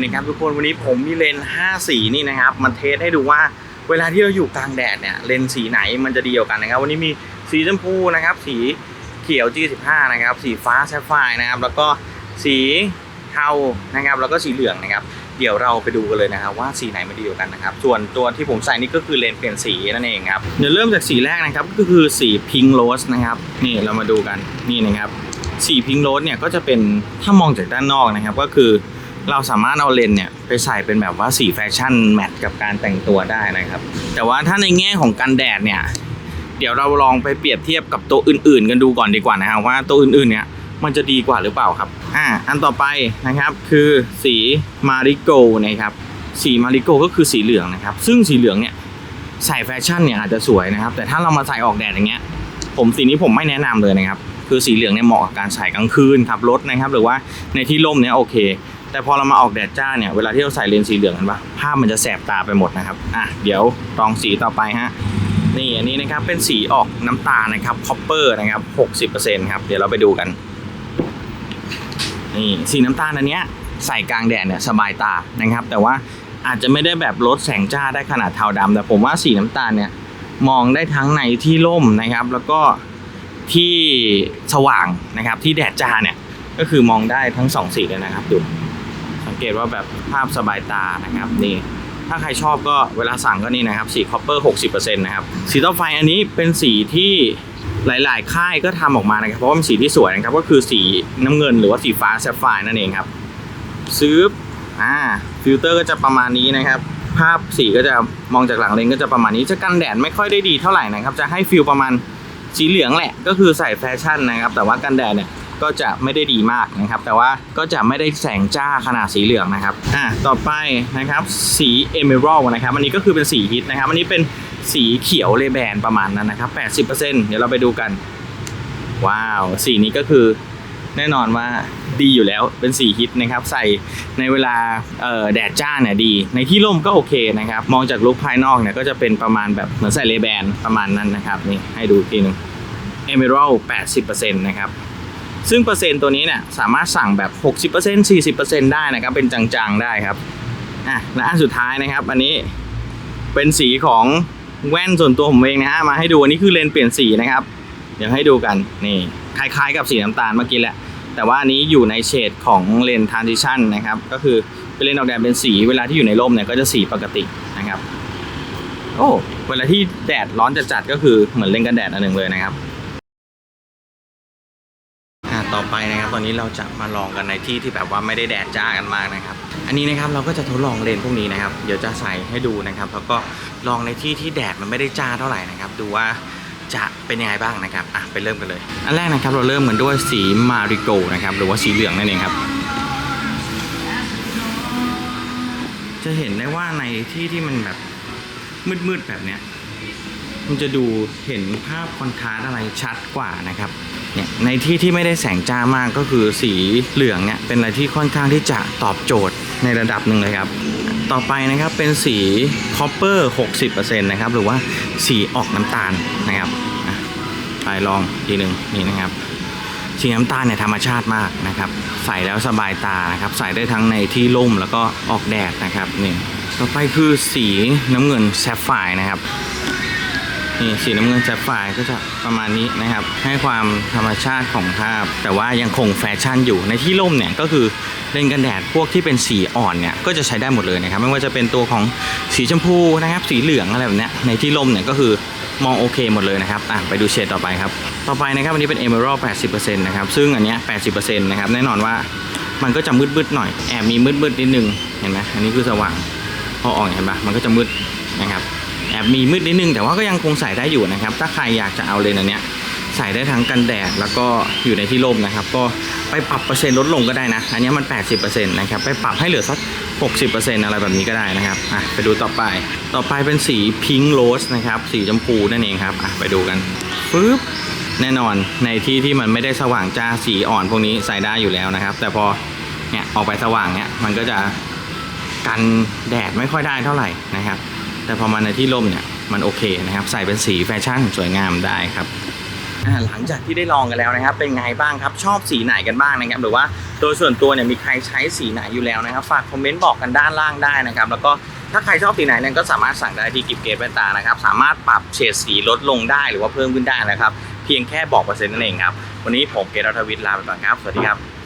นี่นะครับทุกคนวันนี้ผมมีเลนส์5สีนี่นะครับมันเทสให้ดูว่าเวลาที่เราอยู่กลางแดดเนี่ยเลนส์สีไหนมันจะดีกว่ากันนะครับ วันนี้มีสีชมพูนะครับ สีเขียว G15 นะครับ สีฟ้าแซฟไฟร์นะครับ แล้วก็สีเทานะครับ แล้วก็สีเหลืองนะครับ เดี๋ยวเราไปดูกันเลยนะครับ ว่าสีไหนมันดีกว่ากันนะครับ ส่วนตัวที่ผมใส่นี่ก็คือเลนส์เปลี่ยนสีนั่นเองครับเดี๋ยวเริ่มจากสีแรกนะครับก็คือสีพิงโรสนะครับนี่เรามาดูกันนี่นะครับสีพิงโรสเนี่ยก็จะเป็นถ้ามองจากด้านนอกนะครับก็คือ เราสามารถเอาเลนเนี่ยไปใส่เป็นแบบว่าสีแฟชั่นแมทกับการแต่งตัวได้นะครับ แต่ว่าถ้าในแง่ของกันแดดเนี่ย เดี๋ยวเราลองไปเปรียบเทียบกับตัวอื่นๆ กันดูก่อนดีกว่านะครับว่าตัวอื่นๆเนี่ยมันจะดีกว่าหรือเปล่าครับ อ่า อันต่อไปนะครับคือสีมาริโกนะครับ สีมาริโกก็คือสีเหลืองนะครับ ซึ่งสีเหลืองเนี่ยใส่แฟชั่นเนี่ยอาจจะสวยนะครับ แต่ถ้าเรามาใส่ออกแดดอย่างเงี้ย ผมสีนี้ผมไม่แนะนำเลยนะครับ คือสีเหลืองเนี่ยเหมาะกับการใส่กลางคืนขับรถนะครับ หรือว่าในที่ร่มเนี่ยโอเค แต่พอเรามาออกแดดจ้าเนี่ยเวลาที่เราใส่เลนส์สีเหลืองกันปะภาพมันจะแสบตาไปหมดนะครับอะเดี๋ยวลองสีต่อไปฮะนี่อันนี้นะครับเป็นสีออกน้ำตาลนะครับคอปเปอร์นะครับ60%ครับเดี๋ยวเราไปดูกันนี่สีน้ำตาลอันเนี้ยใส่กลางแดดเนี่ยสบายตานะครับ แต่ว่าอาจจะไม่ได้แบบลดแสงจ้าได้ขนาดเทาดำแต่ผมว่าสีน้ำตาลเนี่ยมองได้ทั้งในที่ร่มนะครับ แล้วก็ที่สว่างนะครับที่แดดจ้าเนี่ยก็คือมองได้ทั้งสองสีเลยนะครับดู เกตว่าแบบภาพสบายตานะครับนี่ถ้าใครชอบก็เวลาสั่งก็นี่นะครับสีคอปเปอร์60%นะครับสีต่อไฟอันนี้เป็นสีที่หลาย ๆ ค่ายก็ทำออกมานะครับเพราะว่ามันสีที่สวยนะครับก็คือสีน้ำเงินหรือว่าสีฟ้าแซฟไฟร์นั่นเองครับซื้ออ่าฟิลเตอร์ก็จะประมาณนี้นะครับภาพสีก็จะมองจากหลังเลนก็จะประมาณนี้จะกันแดดไม่ค่อยได้ดีเท่าไหร่นะครับจะให้ฟิลประมาณสีเหลืองแหละก็คือใส่แฟชั่นนะครับแต่ว่ากันแดดเนี่ย ก็จะไม่ได้ดีมากนะครับ แต่ว่าก็จะไม่ได้แสงจ้าขนาดสีเหลืองนะครับอะต่อไปนะครับสี Emerald นะครับอันนี้ก็คือเป็นสีฮิตนะครับ อันนี้เป็นสีเขียวเลแบนประมาณนั้นนะครับ 80%เดี๋ยวเราไปดูกัน ว้าว สีนี้ก็คือแน่นอนว่าดีอยู่แล้วเป็นสีฮิตนะครับ ใส่ในเวลาแดดจ้าเนี่ยดี ในที่ร่มก็โอเคนะครับ มองจากลุคภายนอกเนี่ยก็จะเป็นประมาณแบบเหมือนใส่เลแบนประมาณนั้นนะครับ นี่ให้ดูอีกทีหนึง Emerald 80%นะครับ ซึ่งเปอร์เซ็นต์ตัวนี้เนี่ยสามารถสั่งแบบ 60% 40%ได้นะครับ เป็นจางๆได้ครับอะและอันสุดท้ายนะครับ อันนี้เป็นสีของแว่นส่วนตัวผมเองนะฮะมาให้ดูอันนี้คือเลนเปลี่ยนสีนะครับ เดี๋ยวให้ดูกันนี่คล้ายๆกับสีน้ำตาลเมื่อกี้แหละ แต่ว่าอันนี้อยู่ในเฉดของเลนส์ transition นะครับ ก็คือเป็นเลนออกแดดเป็นสีเวลาที่อยู่ในร่มเนี่ยก็จะสีปกตินะครับ โอ้เวลาที่แดดร้อนจัดๆก็คือเหมือนเล่นกันแดดอันหนึ่งเลยนะครับ ต่อไปนะครับ ตอนนี้เราจะมาลองกันในที่ที่แบบว่าไม่ได้แดดจ้ากันมากนะครับ อันนี้นะครับเราก็จะทดลองเลนส์พวกนี้นะครับ เดี๋ยวจะใส่ให้ดูนะครับแล้วก็ลองในที่ที่แดดมันไม่ได้จ้าเท่าไหร่นะครับ ดูว่าจะเป็นยังไงบ้างนะครับอะไปเริ่มกันเลย อันแรกนะครับเราเริ่มกันด้วยสีมาริโกนะครับหรือว่าสีเหลืองนั่นเองครับ จะเห็นได้ว่าในที่ที่มันแบบมืดๆแบบเนี้ยมันจะดูเห็นภาพคอนทราสอะไรชัดกว่านะครับ เนี่ยในที่ที่ไม่ได้แสงจ้ามากก็คือสีเหลืองเนี่ยเป็นอะไรที่ค่อนข้างที่จะตอบโจทย์ในระดับหนึ่งเลยครับ ต่อไปนะครับเป็นสีคอปเปอร์60%นะครับหรือว่าสีออกน้ำตาลนะครับอะไปลองทีหนึ่งนี่นะครับสีน้ำตาลเนี่ยธรรมชาติมากนะครับ ใส่แล้วสบายตานะครับ ใส่ได้ทั้งในที่ร่มแล้วก็ออกแดดนะครับนี่ต่อไปคือสีน้ำเงินแซฟไฟร์นะครับ นี่สีน้ำเงินแซฟไฟร์ก็จะประมาณนี้นะครับ ให้ความธรรมชาติของภาพ แต่ว่ายังคงแฟชั่นอยู่ในที่ร่มเนี่ยก็คือเล่นกันแดดพวกที่เป็นสีอ่อนเนี่ยก็จะใช้ได้หมดเลยนะครับ ไม่ว่าจะเป็นตัวของสีชมพูนะครับ สีเหลืองอะไรแบบเนี้ยในที่ร่มเนี่ยก็คือมองโอเคหมดเลยนะครับ อะไปดูเฉดต่อไปครับ ต่อไปนะครับอันนี้เป็น Emerald 80%นะครับ ซึ่งอันเนี้ย80%นะครับ แน่นอนว่ามันก็จะมืดๆหน่อย แอบมีมืดๆนิดนึง เห็นไหมอันนี้คือสว่าง พอออกเห็นปะมันก็จะมืดนะครับ แอบมีมืดนิดนึงแต่ว่าก็ยังคงใส่ได้อยู่นะครับ ถ้าใครอยากจะเอาเลนส์อันเนี้ยใส่ได้ทั้งกันแดดแล้วก็อยู่ในที่ร่มนะครับ ก็ไปปรับเปอร์เซ็นต์ลดลงก็ได้นะ อันนี้มัน 80%นะครับไปปรับให้เหลือสัก 60%อะไรแบบนี้ก็ได้นะครับอะไปดูต่อไป ต่อไปเป็นสีพิงค์โรสนะครับสีชมพูนั่นเองครับอะไปดูกันปึ๊บแน่นอนในที่ที่มันไม่ได้สว่างจ้าสีอ่อนพวกนี้ใส่ได้อยู่แล้วนะครับ แต่พอเนี่ยออกไปสว่างเนี่ยมันก็จะกันแดดไม่ค่อยได้เท่าไหร่นะครับ แต่พอมาในที่ร่มเนี่ยมันโอเคนะครับ ใส่เป็นสีแฟชั่นสวยงามได้ครับหลังจากที่ได้ลองกันแล้วนะครับ เป็นไงบ้างครับ ชอบสีไหนกันบ้างนะครับ หรือว่าโดยส่วนตัวเนี่ยมีใครใช้สีไหนอยู่แล้วนะครับ ฝากคอมเมนต์บอกกันด้านล่างได้นะครับ แล้วก็ถ้าใครชอบสีไหนเนี่ยก็สามารถสั่งได้ที่กิฟเกตแว่นตานะครับ สามารถปรับเฉดสีลดลงได้หรือว่าเพิ่มขึ้นได้นะครับ เพียงแค่บอกเปอร์เซ็นต์นั่นเองครับ วันนี้ผมเกตรัฐวิทย์ลาไปก่อนครับ สวัสดีครับ